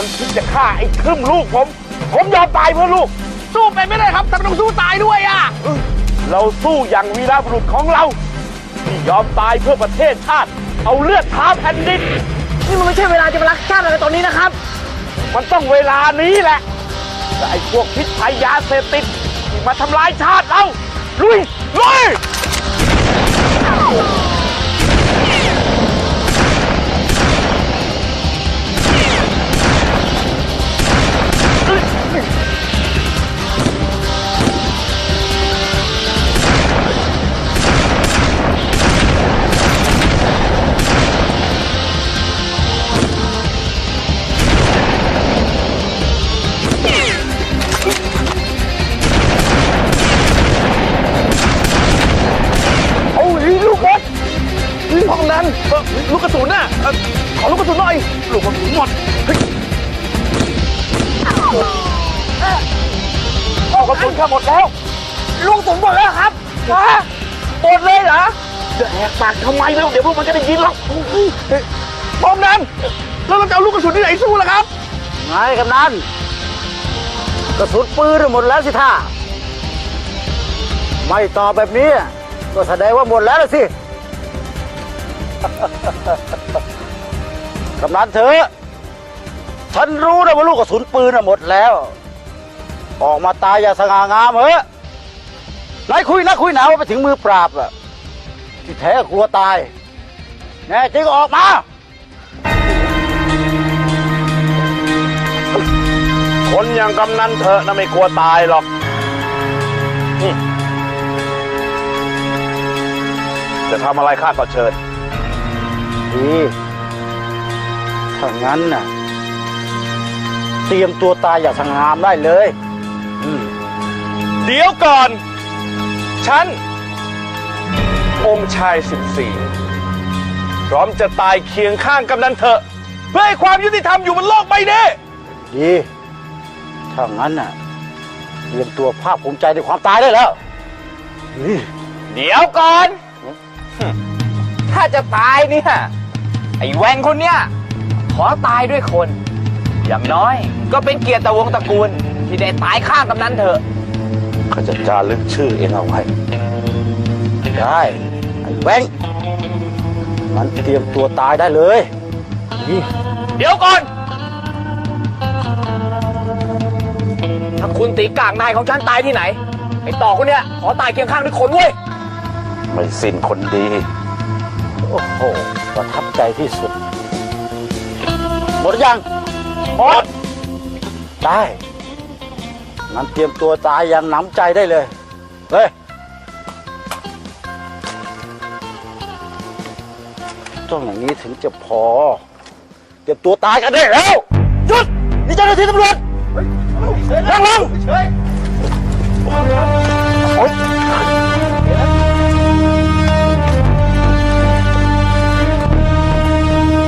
มันคิดจะฆ่าไอ้ทึมลูกผม ผมยอมตายเพื่อลูก สู้ไปไม่ได้ครับทำไมต้องสู้ตายด้วยอะ เราสู้อย่างวีรบุรุษของเรา ที่ยอมตายเพื่อประเทศชาติ เอาเลือดท้าแผ่นดิน นี่มันไม่ใช่เวลาจะมารักชาติอะไรตอนนี้นะครับ มันต้องเวลานี้แหละแต่ไอ้พวกพิษภัยยาเสพติดที่มาทำลายชาติเรา ลุย ลุย เอ่อลูกกระสุนน่ะเอ่อขอลูกกระสุนหน่อยลูกกระสุนหมดเฮ้ยเอากระสุนข้าหมดแล้ว ลูกสมหมดแล้วครับฮะหมดเลยเหรอจะแหกปากทำไมเล่าเดี๋ยวพวกมันจะได้ยินหรอกพร้อมนั้นแล้วเราจะเอาลูกกระสุนที่ไหนสู้ล่ะครับ ไงกำนันกระสุนปืนหมดแล้วสิท่าไม่ตอบแบบนี้ ก็แสดงว่าหมดแล้วล่ะสิ กำนันเถอะ ฉันรู้นะว่าลูกกระสุนปืนน่ะหมดแล้ว ออกมาตายอย่าสง่างามเถอะนายคุยนะคุยหนาว่าไปถึงมือปราบอะที่แท้กลัวตาย แน่จริงก็ออกมา คนอย่างกำนันเถอะนะไม่กลัวตายหรอกจะทำอะไรข้าก็เชิญ ดีถ้างั้นน่ะ เตรียมตัวตายอย่างสง่ามได้เลยอืมเดี๋ยวก่อน ฉัน องค์ชายสิบสี่พร้อมจะตายเคียงข้างกำนันเถอะ เพื่อให้ความยุติธรรมอยู่บนโลกใบนี้ดีถ้างั้นน่ะ เตรียมตัวภาคภูมิใจในความตายได้แล้วนี่เดี๋ยวก่อน ถ้าจะตายเนี่ย ไอ้แวงคนเนี้ยขอตายด้วยคน อย่างน้อย ก็เป็นเกียรติต่อวงตระกูล ที่ได้ตายข้างกำนันเถอะข้าจะจารึกชื่อเองเอาไว้ ได้ไอ้แบงค์มันเตรียมตัวตายได้เลยนี่เดี๋ยวก่อน ถ้าคุณตีกากนายของฉันตายที่ไหน ไอ้ต่อคนเนี้ยขอตายเคียงข้างด้วยคนเว้ย ไม่สิ้นคนดี โอ้โห ประทับใจที่สุด หมดหรือยัง หมด ได้งั้นเตรียมตัวตายอย่างหนำใจได้เลย เฮ้ยต้องอย่างนี้ถึงจะพอ เตรียมตัวตายกันได้แล้วหยุดนี่เจ้าหน้าที่ตำรวจนั่งลง